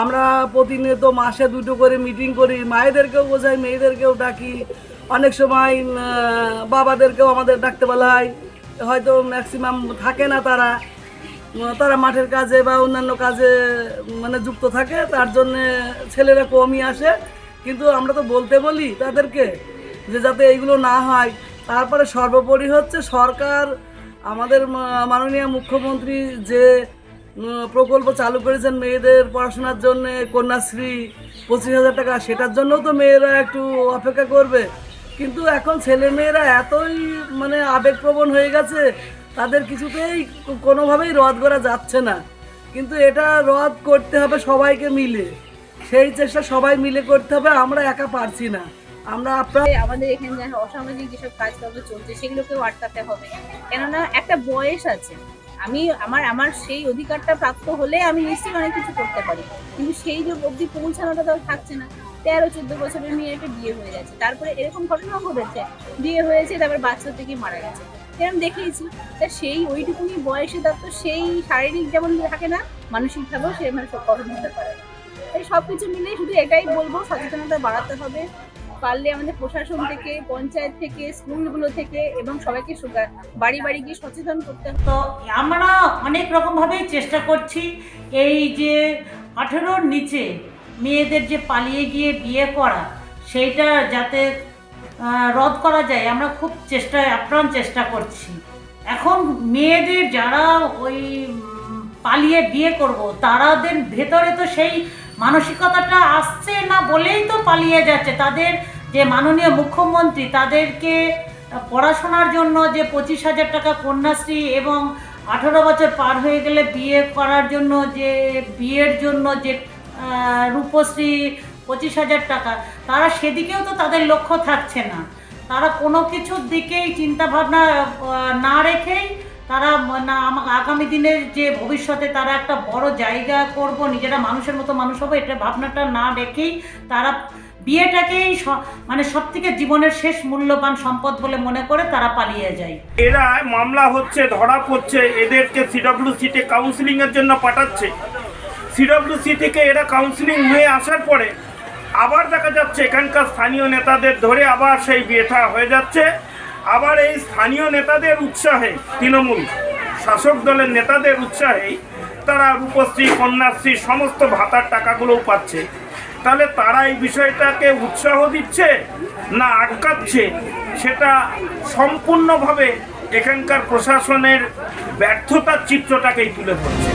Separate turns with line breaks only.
আমরা প্রতিনিয়ত মাসে দুটো করে মিটিং করি, মায়েদেরকেও বোঝাই, মেয়েদেরকেও ডাকি। অনেক সময় বাবাদেরকেও আমাদের ডাকতে বলা হয়। হয়তো ম্যাক্সিমাম থাকে না তারা। তারা মাঠের কাজে বা অন্যান্য কাজে মানে যুক্ত থাকে, তার জন্যে ছেলেরা কমই আসে। কিন্তু আমরা তো বলতে বলি তাদেরকে যে যাতে এইগুলো না হয়। তারপরে সর্বোপরি হচ্ছে সরকার, আমাদের মাননীয় মুখ্যমন্ত্রী যে প্রকল্প চালু করেছেন মেয়েদের পড়াশোনার জন্য, কন্যাশ্রী, পঁচিশ হাজার টাকা, সেটার জন্যও তো মেয়েরা একটু অপেক্ষা করবে। কিন্তু এখন ছেলে মেয়েরা এতই মানে আবেগপ্রবণ হয়ে গেছে, তাদের কিছুতেই কোনোভাবেই রদ করা যাচ্ছে না। কিন্তু এটা রদ করতে হবে সবাইকে মিলে। সেই চেষ্টা সবাই মিলে করতে হবে, আমরা একা পারছি না। আমরা আপনার
আমাদের এখানে অসামাজিক যেসব কাজকর্ম চলছে, সেগুলোকেও আটকাতে হবে। কেননা একটা বয়স আছে আমি আমার আমার সেই অধিকারটা প্রাপ্ত হলে আমি নিশ্চয়ই অনেক কিছু করতে পারি। কিন্তু সেই যে অবধি পৌঁছানোটা তো থাকছে না। তেরো, চোদ্দ বছরের মেয়েকে বিয়ে হয়ে যাচ্ছে তারপরে এরকম ঘটনা ঘটেছে। বিয়ে হয়েছে, তারপর বাচ্চা থেকে মারা গেছে। এরকম দেখিয়েছি। তা সেই ওইটুকুনি বয়সে তার তো সেই শারীরিক যেমন থাকে না, মানসিকভাবেও সে মানে সব কঠোর হতে পারে তাই সব কিছু মিলে শুধু এটাই বলব, সচেতনতা বাড়াতে হবে। পারলে আমাদের প্রশাসন থেকে, পঞ্চায়েত থেকে, স্কুলগুলো থেকে এবং সবাইকে বাড়ি বাড়ি গিয়ে সচেতন করতে
তো আমরা অনেক রকমভাবেই চেষ্টা করছি এই যে আঠেরোর নিচে মেয়েদের যে পালিয়ে গিয়ে বিয়ে করা, সেইটা যাতে রদ করা যায়, আমরা খুব চেষ্টা আপ্রাণ চেষ্টা করছি। এখন মেয়েদের যারা ওই পালিয়ে বিয়ে করব, তারাদের ভেতরে তো সেই মানসিকতাটা আসছে না বলেই তো পালিয়ে যাচ্ছে, তাদের যে মাননীয় মুখ্যমন্ত্রী তাদেরকে পড়াশোনার জন্য যে পঁচিশ হাজার টাকা কন্যাশ্রী এবং আঠারো বছর পার হয়ে গেলে বিয়ে করার জন্য যে বিয়ের জন্য যে রূপশ্রী পঁচিশ হাজার টাকা, তারা সেদিকেও তো তাদের লক্ষ্য থাকছে না। তারা কোনো কিছুর দিকেই চিন্তাভাবনা না রেখেই তারা না আগামী দিনের যে ভবিষ্যতে তারা একটা বড় জায়গা করব, নিজেরা মানুষের মতো মানুষ হব, এটা ভাবনাটা না রেখেই তারা বিয়েটাকেই মানে সব থেকে জীবনের শেষ মূল্যবান সম্পদ বলে মনে করে তারা পালিয়ে যায়।
এরা মামলা হচ্ছে, ধরা পড়ছে, এদেরকে সিডব্লিউসিতে কাউন্সিলিং এর জন্য পাঠাচ্ছে। সিডব্লিউসি থেকে এরা কাউন্সিলিং হয়ে আসার পরে আবার দেখা যাচ্ছে, এখানকার স্থানীয় নেতাদের ধরে আবার সেই বিয়েথা হয়ে যাচ্ছে। আবার এই স্থানীয় নেতাদের উৎসাহে, তৃণমূল শাসক দলের নেতাদের উৎসাহেই তারা রূপশ্রী, কন্যাশ্রী সমস্ত ভাতার টাকাগুলোও পাচ্ছে। তাহলে তারা এই বিষয়টাকে উৎসাহ দিচ্ছে না আটকাচ্ছে? সেটা সম্পূর্ণভাবে এখানকার প্রশাসনের ব্যর্থতার চিত্রটাকেই তুলে ধরছে।